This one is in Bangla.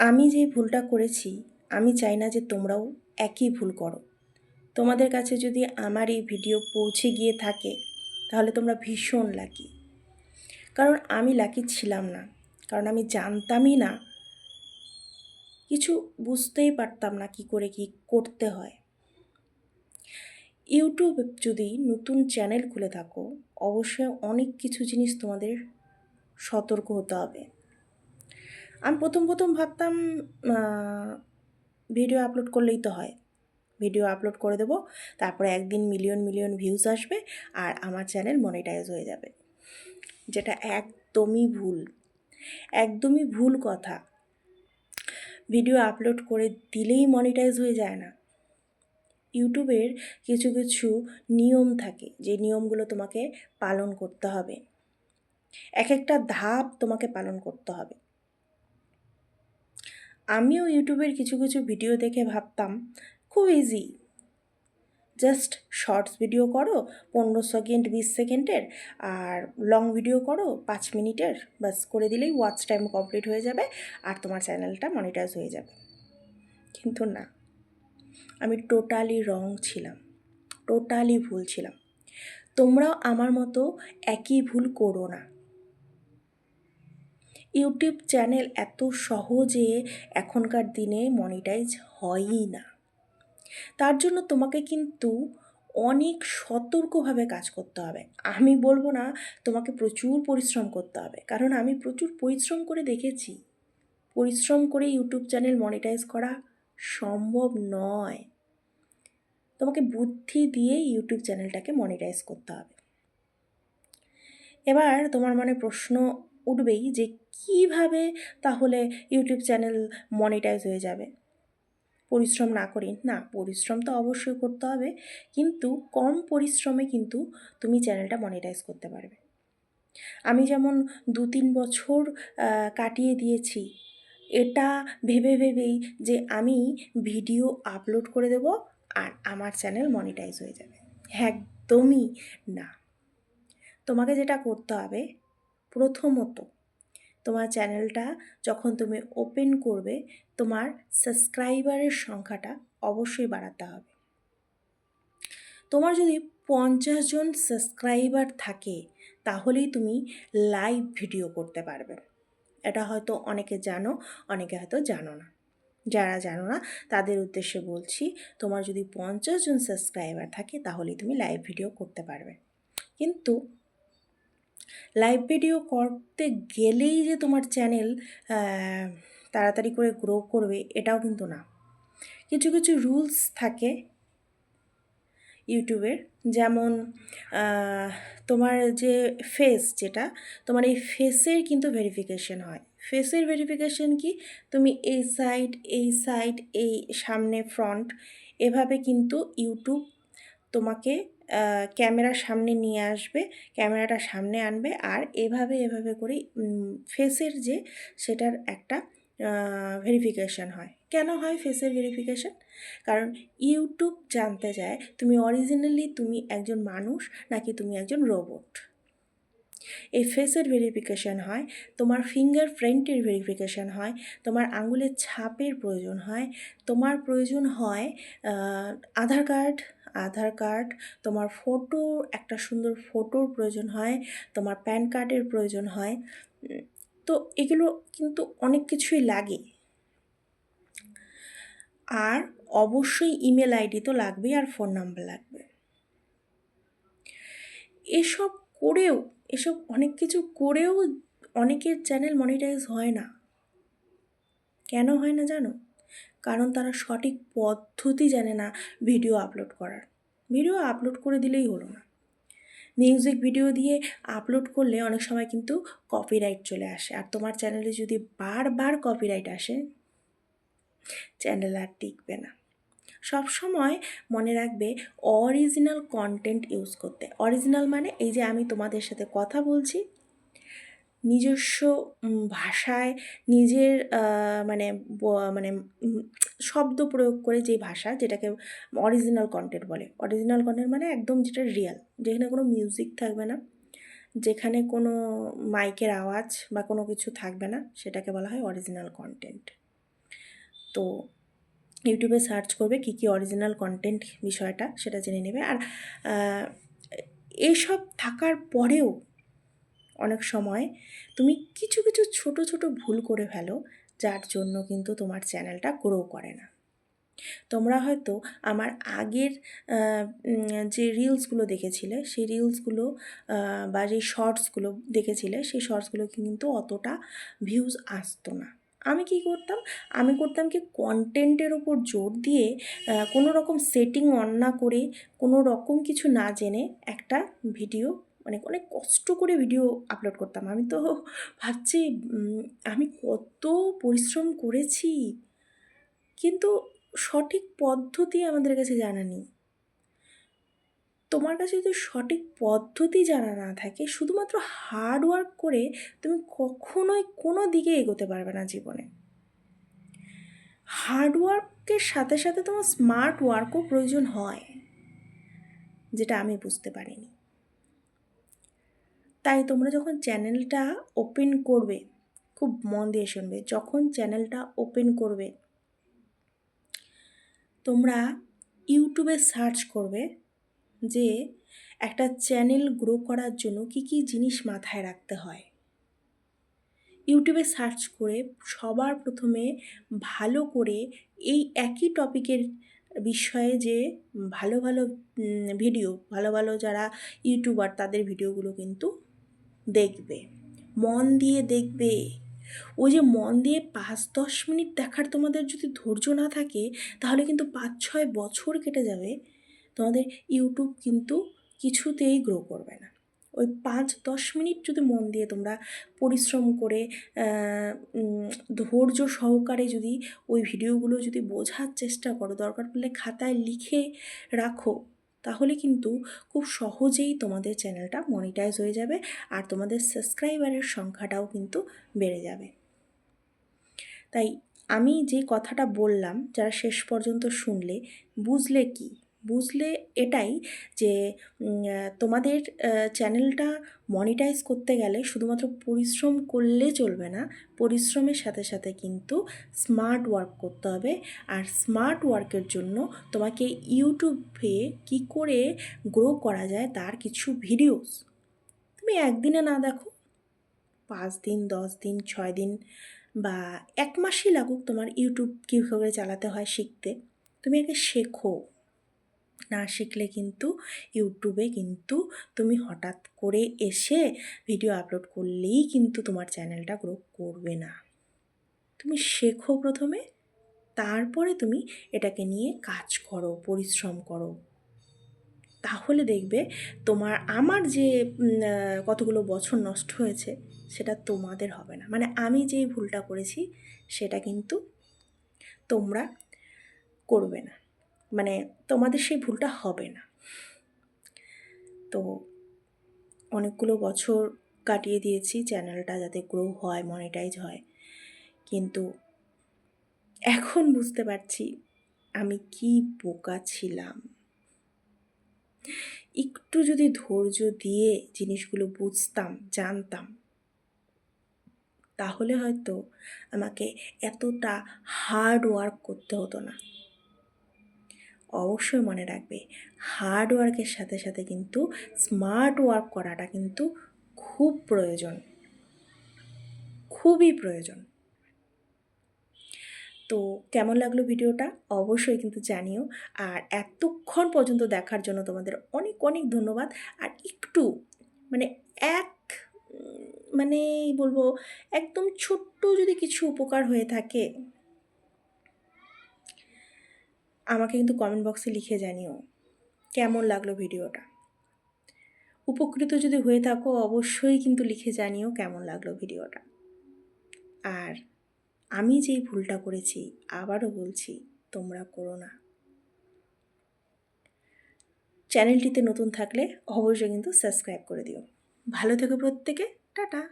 আমি যে ভুলটা করেছি, আমি চাই না যে তোমরাও একই ভুল করো। তোমাদের কাছে যদি আমার এই ভিডিও পৌঁছে গিয়ে থাকে, তাহলে তোমরা ভীষণ লাকি কারণ আমি লাকি ছিলাম না। কারণ আমি জানতামই না। কিছু বুঝতেই পারতাম না কি করে কি করতে হয়। ইউটিউব যদি নতুন চ্যানেল খুলে থাকো, অবশ্যই অনেক কিছু জিনিস তোমাদের সতর্ক হতে হবে। আমি প্রথম প্রথম ভাবতাম ভিডিও আপলোড করলেই তো হয়। ভিডিও আপলোড করে দেবো, তারপরে একদিন মিলিয়ন মিলিয়ন ভিউজ আসবে আর আমার চ্যানেল মনিটাইজ হয়ে যাবে। যেটা একদমই ভুল একদমই ভুল কথা। ভিডিও আপলোড করে দিলেই মনিটাইজ হয়ে যায় না। ইউটিউবের কিছু কিছু নিয়ম থাকে, যে নিয়মগুলো তোমাকে পালন করতে হবে। এক একটা ধাপ তোমাকে পালন করতে হবে। আমিও ইউটিউবের কিছু কিছু ভিডিও দেখে ভাবতাম, খুব ইজি জাস্ট শর্টস ভিডিও করো, পনেরো সেকেন্ড বিশ সেকেন্ডের আর লং ভিডিও করো, পাঁচ মিনিটের বাস করে দিলেই ওয়াচ টাইম কমপ্লিট হয়ে যাবে, আর তোমার চ্যানেলটা মনিটাইজ হয়ে যাবে। কিন্তু না, আমি টোটালি রং ছিলাম টোটালি ভুল ছিলাম। তোমরাও আমার মতো একই ভুল করো না। ইউটিউব চ্যানেল এত সহজে এখনকার দিনে মনিটাইজ হয়ই না। তার জন্য তোমাকে কিন্তু অনেক সতর্কভাবে কাজ করতে হবে। আমি বলব না, তোমাকে প্রচুর পরিশ্রম করতে হবে। কারণ আমি প্রচুর পরিশ্রম করে দেখেছি। পরিশ্রম করে ইউটিউব চ্যানেল মনিটাইজ করা সম্ভব নয়। তোমাকে বুদ্ধি দিয়ে ইউটিউব চ্যানেলটাকে মনিটাইজ করতে হবে। এবার তোমার মনে প্রশ্ন উঠবেই যে কীভাবে তাহলে ইউটিউব চ্যানেল মনিটাইজ হয়ে যাবে। পরিশ্রম না করি না, পরিশ্রম তো অবশ্যই করতে হবে, কিন্তু কম পরিশ্রমে কিন্তু তুমি চ্যানেলটা মনিটাইজ করতে পারবে। আমি যেমন দু তিন বছর কাটিয়ে দিয়েছি, এটা ভেবে ভেবেই যে আমি ভিডিও আপলোড করে দেব আর আমার চ্যানেল মনিটাইজ হয়ে যাবে। একদমই না। তোমাকে যেটা করতে হবে প্রথমত তোমার চ্যানেলটা যখন তুমি ওপেন করবে, তোমার সাবস্ক্রাইবারের সংখ্যাটা অবশ্যই বাড়াতে হবে। তোমার যদি পঞ্চাশ জন সাবস্ক্রাইবার থাকে, তাহলেই তুমি লাইভ ভিডিও করতে পারবে। এটা হয়তো অনেকে জানো, অনেকে হয়তো জানো না। যারা জানো না, তাদের উদ্দেশ্যে বলছি, তোমার যদি পঞ্চাশ জন সাবস্ক্রাইবার থাকে, তাহলেই তুমি লাইভ ভিডিও করতে পারবে। কিন্তু লাইভ ভিডিও করতে গেলেই যে তোমার চ্যানেল তাড়াতাড়ি করে গ্রো করবে এটাও কিন্তু না। কিছু কিছু রুলস থাকে ইউটিউবের যেমন তোমার যে ফেস যেটা, তোমার এই ফেসের কিন্তু ভেরিফিকেশন হয়। ফেসের ভেরিফিকেশন কি? তুমি এই সাইড এই সাইড এই সামনে ফ্রন্ট এভাবে কিন্তু ইউটিউব তোমাকে ক্যামেরার সামনে নিয়ে আসবে, ক্যামেরাটা সামনে আনবে আর এভাবে এভাবে করে ফেসের যে সেটার একটা ভেরিফিকেশান হয়। কেন হয় ফেসের ভেরিফিকেশান কারণ ইউটিউব জানতে চায় তুমি অরিজিনালি তুমি একজন মানুষ নাকি তুমি একজন রোবট এই ফেসের ভেরিফিকেশান হয়, তোমার ফিঙ্গার প্রিন্টের ভেরিফিকেশান হয়, তোমার আঙুলের ছাপের প্রয়োজন হয়, তোমার প্রয়োজন হয় আধার কার্ড আধার কার্ড, তোমার ফটো, একটা সুন্দর ফটোর প্রয়োজন হয়, তোমার প্যান কার্ডের প্রয়োজন হয়। তো এগুলো কিন্তু অনেক কিছুই লাগে। আর অবশ্যই ইমেল আইডি তো লাগবেই আর ফোন নাম্বার লাগবে। এসব করেও, এসব অনেক কিছু করেও অনেকের চ্যানেল মনিটাইজ হয় না। কেন হয় না জানো? কারণ তারা সঠিক পদ্ধতি জানে না ভিডিও আপলোড করার। ভিডিও আপলোড করে দিলেই হলো না। মিউজিক ভিডিও দিয়ে আপলোড করলে অনেক সময় কিন্তু কপিরাইট চলে আসে। আর তোমার চ্যানেলে যদি বারবার কপিরাইট আসে, চ্যানেল আর টিকবে না। সব সময় মনে রাখবে অরিজিনাল কন্টেন্ট ইউজ করতে। অরিজিনাল মানে এই যে আমি তোমাদের সাথে কথা বলছি নিজস্ব ভাষায় নিজের মানে মানে শব্দ প্রয়োগ করে যে ভাষা যেটাকে অরিজিনাল কন্টেন্ট বলে। অরিজিনাল কন্টেন্ট মানে একদম যেটা রিয়াল যেখানে কোনো মিউজিক থাকবে না, যেখানে কোনো মাইকের আওয়াজ বা কোনো কিছু থাকবে না, সেটাকে বলা হয় অরিজিনাল কন্টেন্ট তো ইউটিউবে সার্চ করবে কী কী অরিজিনাল কন্টেন্ট বিষয়টা, সেটা জেনে নেবে। আর এসব থাকার পরেও অনেক সময় তুমি কিছু কিছু ছোট ছোট ভুল করে ফেলো, যার জন্য কিন্তু তোমার চ্যানেলটা গ্রো করে না। তোমরা হয়তো আমার আগের যে রিলসগুলো দেখেছিলে, সেই রিলসগুলো বা যে শর্টসগুলো দেখেছিলে, সেই শর্টসগুলো কিন্তু অতটা ভিউজ আসতো না। আমি কি করতাম? আমি করতাম কি কন্টেন্টের ওপর জোর দিয়ে কোনো রকম সেটিং অন না করে কোনো রকম কিছু না জেনে একটা ভিডিও মানে অনেক কষ্ট করে ভিডিও আপলোড করতাম। আমি তো ভাবছি আমি কত পরিশ্রম করেছি, কিন্তু সঠিক পদ্ধতি আমাদের কাছে জানা নেই। তোমার কাছে যদি সঠিক পদ্ধতি জানা না থাকে, শুধুমাত্র হার্ড ওয়ার্ক করে তুমি কখনোই কোনো দিকে এগোতে পারবে না জীবনে। হার্ড ওয়ার্কের সাথে সাথে তোমার স্মার্ট ওয়ার্কও প্রয়োজন হয়, যেটা আমি বুঝতে পারিনি। তাই তোমরা যখন চ্যানেলটা ওপেন করবে, খুব মন দিয়ে শুনবে, যখন চ্যানেলটা ওপেন করবে, তোমরা ইউটিউবে সার্চ করবে যে একটা চ্যানেল গ্রো করার জন্য কী কী জিনিস মাথায় রাখতে হয়। ইউটিউবে সার্চ করে সবার প্রথমে ভালো করে এই একই টপিকের বিষয়ে যে ভালো ভালো ভিডিও, ভালো ভালো যারা ইউটিউবার তাদের ভিডিওগুলো কিন্তু দেখবে, মন দিয়ে দেখবে। ওই যে মন দিয়ে পাঁচ দশ মিনিট দেখার তোমাদের যদি ধৈর্য না থাকে, তাহলে কিন্তু পাঁচ ছয় বছর কেটে যাবে। তোমাদের ইউটিউব কিন্তু কিছুতেই গ্রো করবে না। ওই পাঁচ দশ মিনিট যদি মন দিয়ে তোমরা পরিশ্রম করে ধৈর্য সহকারে যদি ওই ভিডিওগুলো যদি বোঝার চেষ্টা করো, দরকার পড়লে খাতায় লিখে রাখো। তাহলে কিন্তু খুব সহজেই তোমাদের চ্যানেলটা মনিটাইজ হয়ে যাবে আর তোমাদের সাবস্ক্রাইবারের সংখ্যাটাও কিন্তু বেড়ে যাবে। তাই আমি যে কথাটা বললাম, যারা শেষ পর্যন্ত শুনলে, বুঝলে কি? বুঝলে এটাই যে তোমাদের চ্যানেলটা মনিটাইজ করতে গেলে শুধুমাত্র পরিশ্রম করলে চলবে না, পরিশ্রমের সাথে সাথে কিন্তু স্মার্ট ওয়ার্ক করতে হবে। আর স্মার্ট ওয়ার্কের জন্য তোমাকে ইউটিউবে কি করে গ্রো করা যায় তার কিছু ভিডিওস তুমি একদিনে না দেখো, পাঁচ দিন, দশ দিন, ছয় দিন বা এক মাসই লাগুক তোমার ইউটিউব কীভাবে চালাতে হয় শিখতে। তুমি আগে শেখো। না শিখলে কিন্তু ইউটিউবে কিন্তু তুমি হঠাৎ করে এসে ভিডিও আপলোড করলেই কিন্তু তোমার চ্যানেলটা গ্রো করবে না। তুমি শেখো প্রথমে, তারপরে তুমি এটাকে নিয়ে কাজ করো, পরিশ্রম করো। তাহলে দেখবে তোমার, আমার যে কতগুলো বছর নষ্ট হয়েছে, সেটা তোমাদের হবে না। মানে আমি যেই ভুলটা করেছি, সেটা কিন্তু তোমরা করবে না। মানে তোমাদের সেই ভুলটা হবে না। তো অনেকগুলো বছর কাটিয়ে দিয়েছি চ্যানেলটা যাতে গ্রো হয় মনিটাইজ হয়। কিন্তু এখন বুঝতে পারছি আমি কি বোকা ছিলাম। একটু যদি ধৈর্য দিয়ে জিনিসগুলো বুঝতাম, জানতাম, তাহলে হয়তো আমাকে এতটা হার্ড ওয়ার্ক করতে হতো না। অবশ্যই মনে রাখবে। হার্ড ওয়ার্কের সাথে সাথে কিন্তু স্মার্ট ওয়ার্ক করাটা কিন্তু খুব প্রয়োজন। খুবই প্রয়োজন। তো কেমন লাগল ভিডিওটা? অবশ্যই কিন্তু জানিও। আর এতক্ষণ পর্যন্ত দেখার জন্য তোমাদের অনেক অনেক ধন্যবাদ। আর একটু মানে এক মানে বলব, একদম ছোট্ট যদি কিছু উপকার হয়ে থাকে আমাকে কিন্তু কমেন্ট বক্সে লিখে জানিও কেমন লাগল ভিডিওটা উপকৃত যদি হয়ে থাকো অবশ্যই কিন্তু লিখে জানিও কেমন লাগল ভিডিওটা আর আমি যেই ভুলটা করেছি আবারও বলছি, তোমরা করো না। চ্যানেলটিতে নতুন থাকলে অবশ্যই কিন্তু সাবস্ক্রাইব করে দিও। ভালো থেকো প্রত্যেকে, টাটা।